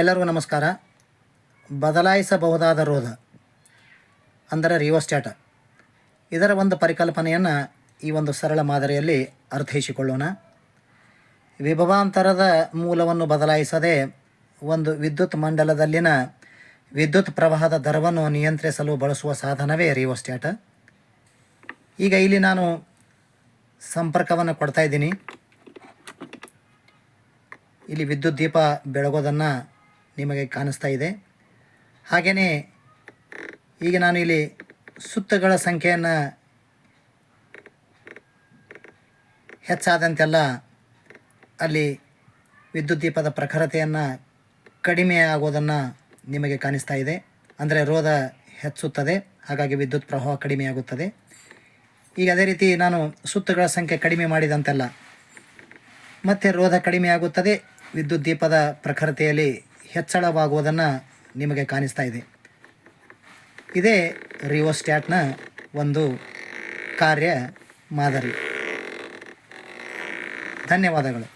ಎಲ್ಲರಿಗೂ ನಮಸ್ಕಾರ. ಬದಲಾಯಿಸಬಹುದಾದ ರೋಧ ಅಂದರೆ ರಿಯೋಸ್ಟ್ಯಾಟ. ಇದರ ಒಂದು ಪರಿಕಲ್ಪನೆಯನ್ನು ಈ ಒಂದು ಸರಳ ಮಾದರಿಯಲ್ಲಿ ಅರ್ಥೈಸಿಕೊಳ್ಳೋಣ. ವಿಭವಾಂತರದ ಮೂಲವನ್ನು ಬದಲಾಯಿಸದೆ ಒಂದು ವಿದ್ಯುತ್ ಮಂಡಲದಲ್ಲಿನ ವಿದ್ಯುತ್ ಪ್ರವಾಹದ ದರವನ್ನು ನಿಯಂತ್ರಿಸಲು ಬಳಸುವ ಸಾಧನವೇ ರಿಯೋಸ್ಟ್ಯಾಟ. ಈಗ ಇಲ್ಲಿ ನಾನು ಸಂಪರ್ಕವನ್ನು ಕೊಡ್ತಾ ಇದ್ದೀನಿ. ಇಲ್ಲಿ ವಿದ್ಯುತ್ ದೀಪ ಬೆಳಗೋದನ್ನು ನಿಮಗೆ ಕಾಣಿಸ್ತಾ ಇದೆ. ಹಾಗೆಯೇ ಈಗ ನಾನು ಇಲ್ಲಿ ಸುತ್ತಗಳ ಸಂಖ್ಯೆಯನ್ನು ಹೆಚ್ಚಾದಂತೆಲ್ಲ ಅಲ್ಲಿ ವಿದ್ಯುತ್ ದೀಪದ ಪ್ರಖರತೆಯನ್ನು ಕಡಿಮೆ ಆಗೋದನ್ನು ನಿಮಗೆ ಕಾಣಿಸ್ತಾ ಇದೆ. ಅಂದರೆ ರೋಧ ಹೆಚ್ಚುತ್ತದೆ, ಹಾಗಾಗಿ ವಿದ್ಯುತ್ ಪ್ರವಾಹ ಕಡಿಮೆಯಾಗುತ್ತದೆ ಈಗ ಅದೇ ರೀತಿ ನಾನು ಸುತ್ತುಗಳ ಸಂಖ್ಯೆ ಕಡಿಮೆ ಮಾಡಿದಂತೆಲ್ಲ ಮತ್ತೆ ರೋಧ ಕಡಿಮೆಯಾಗುತ್ತದೆ ವಿದ್ಯುತ್ ದೀಪದ ಪ್ರಖರತೆಯಲ್ಲಿ ಹೆಚ್ಚಳವಾಗುವುದನ್ನು ನಿಮಗೆ ಕಾಣಿಸ್ತಾ ಇದೆ. ಇದೇ ರಿಯೋಸ್ಟ್ಯಾಟ್ನ ಒಂದು ಕಾರ್ಯ ಮಾದರಿ. ಧನ್ಯವಾದಗಳು.